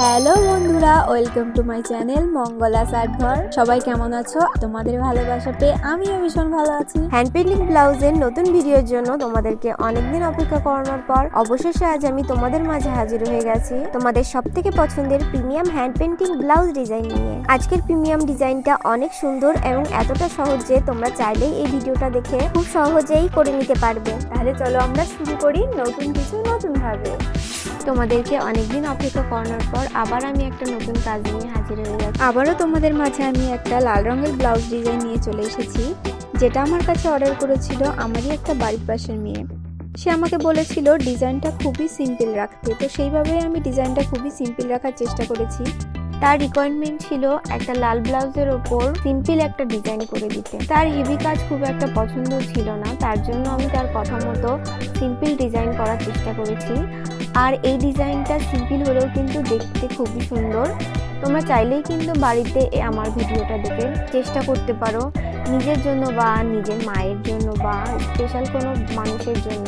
Hello বন্ধুরা, welcome to my channel Mangala Satghar সবাই কেমন আছো? তোমাদের ভালোবাসা পেয়ে আমিও ভীষণ ভালো আছি। হ্যান্ড পেন্টিং ব্লাউজের নতুন ভিডিওর জন্য তোমাদেরকে অনেকদিন অপেক্ষা করানোর পর অবশেষে আজ আমি তোমাদের মাঝে হাজির হয়ে গেছি তোমাদের সব থেকে পছন্দের premium hand painting blouse design নিয়ে। আজকের প্রিমিয়াম ডিজাইনটা অনেক সুন্দর এবং এতটা সহজ যে তোমরা চাইলেই এই ভিডিওটা দেখে খুব সহজেই করে নিতে পারবে। তাহলে চলো আমরা শুরু করি নতুন কিছু নতুন ভাবে তোমাদেরকে অনেকদিন অপেক্ষা করানোর পর আবার আমি একটা নতুন কাজ নিয়ে হাজির হয়ে গেছি আবারও তোমাদের মাঝে আমি একটা লাল রঙের ব্লাউজ ডিজাইন নিয়ে চলে এসেছি, যেটা আমার কাছে অর্ডার করেছিল আমারই একটা বাড়ির পাশের মেয়ে। সে আমাকে বলেছিল, ডিজাইনটা খুবই সিম্পল রাখতে। তো সেইভাবেই আমি ডিজাইনটা খুবই সিম্পল রাখার চেষ্টা করেছি। তার রিকোয়ারমেন্ট ছিল একটা লাল ব্লাউজের ওপর সিম্পল একটা ডিজাইন করে দিতে। তার হেভি কাজ খুব একটা পছন্দ ছিল না, তার জন্য আমি তার কথা মতো সিম্পল ডিজাইন করার চেষ্টা করেছি। আর এই ডিজাইনটা সিম্পল হলেও কিন্তু দেখতে খুবই সুন্দর। তোমরা চাইলেই কিন্তু বাড়িতে আমার ভিডিওটা দেখে চেষ্টা করতে পারো। নিজের জন্য বা নিজের মায়ের জন্য বা স্পেশাল কোনো মানুষের জন্য।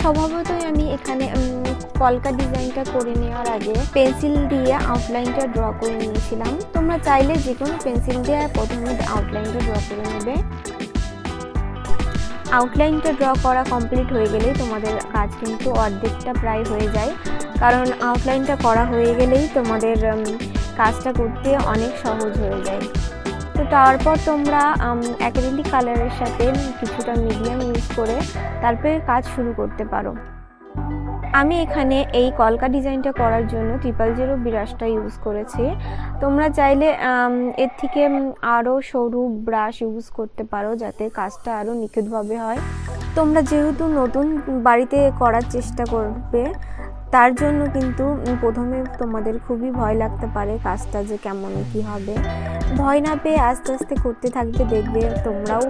স্বভাবতই আমি এখানে কলকা ডিজাইনটা করে নেওয়ার আগে পেন্সিল দিয়ে আউটলাইনটা ড্র করে নিয়েছিলাম। তোমরা চাইলে যে কোনো পেন্সিল দিয়ে প্রথমে আউটলাইনটা ড্র করে নেবে। আউটলাইনটা ড্র করা কমপ্লিট হয়ে গেলে তোমাদের কাজ কিন্তু অর্ধেকটা প্রায় হয়ে যায়। কারণ আউটলাইনটা করা হয়ে গেলেই তোমাদের কাজটা করতে অনেক সহজ হয়ে যায়। তো তারপর তোমরা অ্যাক্রেলিক কালারের সাথে কিছুটা মিডিয়াম ইউজ করে তারপরে কাজ শুরু করতে পারো। আমি এখানে এই কলকা ডিজাইনটা করার জন্য ট্রিপল জিরো ব্রাশটা ইউজ করেছি। তোমরা চাইলে এর থেকে আরও সরু ব্রাশ ইউজ করতে পারো যাতে কাজটা আরও নিখুঁতভাবে হয়। তোমরা যেহেতু নতুন বাড়িতে করার চেষ্টা করবে, তার জন্য কিন্তু প্রথমে তোমাদের খুবই ভয় লাগতে পারে কাজটা যে কেমন কি হবে। ভয় না পেয়ে আস্তে আস্তে করতে থাকবে, দেখবে তোমরাও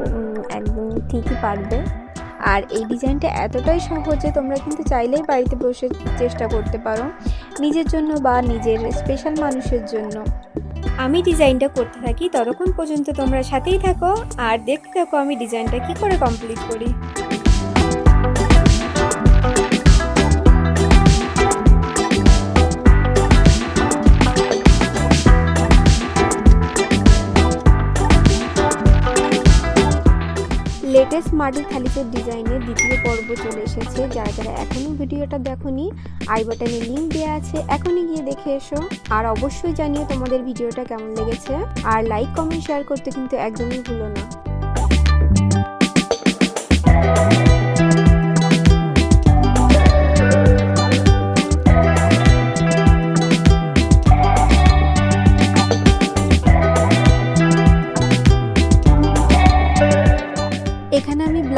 একদম ঠিকই পারবে। আর এই ডিজাইনটা এতটাই সহজ যে তোমরা কিন্তু চাইলেই বাড়িতে বসে চেষ্টা করতে পারো, নিজের জন্য বা নিজের স্পেশাল মানুষের জন্য। আমি ডিজাইনটা করতে থাকি, ততক্ষণ পর্যন্ত তোমরা সাথেই থাকো আর দেখতে থাকো আমি ডিজাইনটা কি করে কমপ্লিট করি। মাটির থালিতে ডিজাইনের দ্বিতীয় পর্ব চলে এসেছে। যারা যারা এখনই ভিডিওটা দেখনি, আই বাটনে লিঙ্ক দেওয়া আছে, এখনই গিয়ে দেখে এসো। আর অবশ্যই জানিও তোমাদের ভিডিওটা কেমন লেগেছে। আর লাইক কমেন্ট শেয়ার করতে কিন্তু একদমই ভুলো না।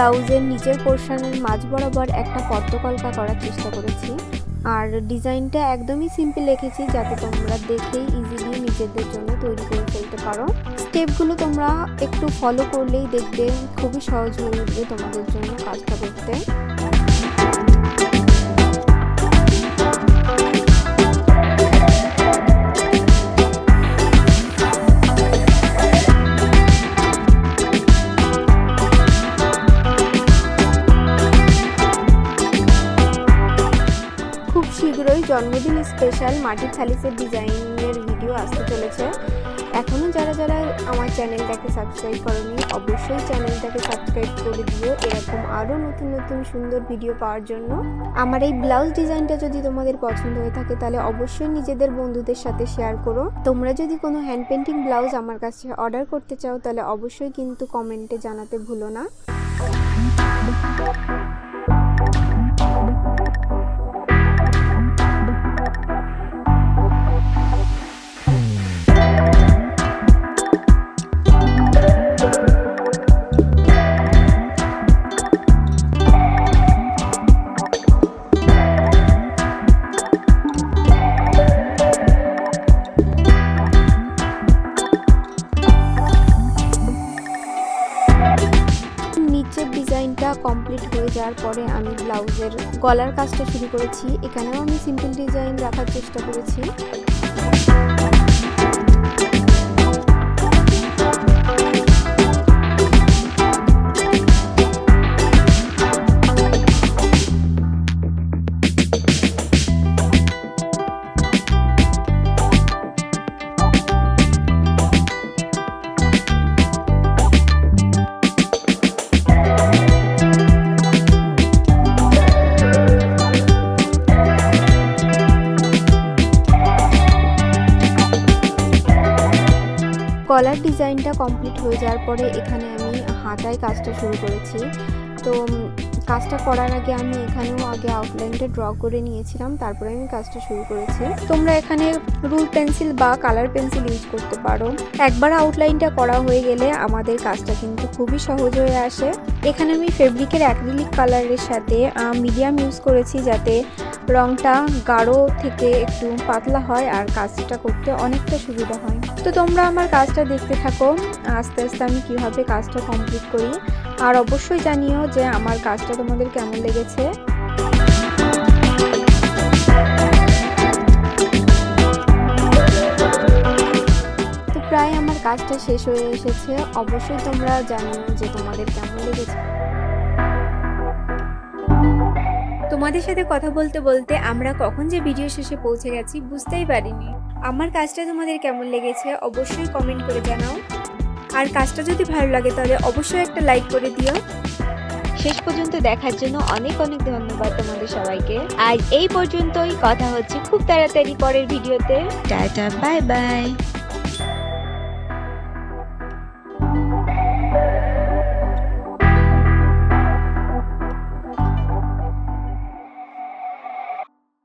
ব্লাউজের নিচের পোর্শনের মাঝ বরাবর একটা পদ্মকলকা করার চেষ্টা করেছি। আর ডিজাইনটা একদমই সিম্পল রেখেছি, যাতে তোমরা দেখেই ইজিলি নিজেদের জন্য তৈরি করে ফেলতে পারো। স্টেপগুলো তোমরা একটু ফলো করলেই দেখবে খুবই সহজ হয়ে উঠবে তোমাদের জন্য কাজটা করতে। জন্মদিন স্পেশাল মাটির থালিসের ডিজাইনের ভিডিও আসতে চলেছে। এখনও যারা যারা আমার চ্যানেলটাকে সাবস্ক্রাইব করনি, অবশ্যই চ্যানেলটাকে সাবস্ক্রাইব করে দিও। এরকম আরও নতুন নতুন সুন্দর ভিডিও পাওয়ার জন্য। আমার এই ব্লাউজ ডিজাইনটা যদি তোমাদের পছন্দ হয়ে থাকে, তাহলে অবশ্যই নিজেদের বন্ধুদের সাথে শেয়ার করো। তোমরা যদি কোনো হ্যান্ড পেন্টিং ব্লাউজ আমার কাছে অর্ডার করতে চাও, তাহলে অবশ্যই কিন্তু কমেন্টে জানাতে ভুলো না। কমপ্লিট হয়ে যাওয়ার পরে আমি ব্লাউজের গলার কাজটা শুরু করেছি। এখানেও আমি সিম্পল ডিজাইন রাখার চেষ্টা করেছি। গলার ডিজাইনটা কমপ্লিট হয়ে যাওয়ার পরে এখানে আমি হাতায় কাজটা শুরু করেছি। তো কাজটা করার আগে আমি এখানেও আগে আউটলাইনটা ড্র করে নিয়েছিলাম, তারপরে আমি কাজটা শুরু করেছি। তোমরা এখানে রুল পেন্সিল বা কালার পেন্সিল ইউজ করতে পারো। একবার আউটলাইনটা করা হয়ে গেলে আমাদের কাজটা কিন্তু খুবই সহজ হয়ে আসে। এখানে আমি ফেব্রিকের অ্যাক্রিলিক কালারের সাথে মিডিয়াম ইউজ করেছি যাতে রংটা গাঢ় থেকে একটু পাতলা হয় আর কাজটা করতে অনেকটা সুবিধা হয়। তো তোমরা আমার কাজটা দেখতে থাকো। আস্তে আস্তে আমি কীভাবে কাজটা কমপ্লিট করি। আর অবশ্যই জানিও যে আমার কাজটা তোমাদের কেমন লেগেছে। তো প্রায় আমার কাজটা শেষ হয়ে এসেছে। অবশ্যই তোমরা জানিও যে তোমাদের কেমন লেগেছে। তোমাদের সাথে কথা বলতে বলতে আমরা কখন যে ভিডিও শেষে পৌঁছে গেছি বুঝতেই পারিনি। আমার কাজটা তোমাদের কেমন লেগেছে অবশ্যই কমেন্ট করে জানাও। আর কাজটা যদি ভালো লাগে তাহলে অবশ্যই একটা লাইক করে দিও। শেষ পর্যন্ত দেখার জন্য অনেক অনেক ধন্যবাদ তোমাদের সবাইকে। আর এই পর্যন্তই কথা হচ্ছে খুব তাড়াতাড়ি পরের ভিডিওতে। Tata bye bye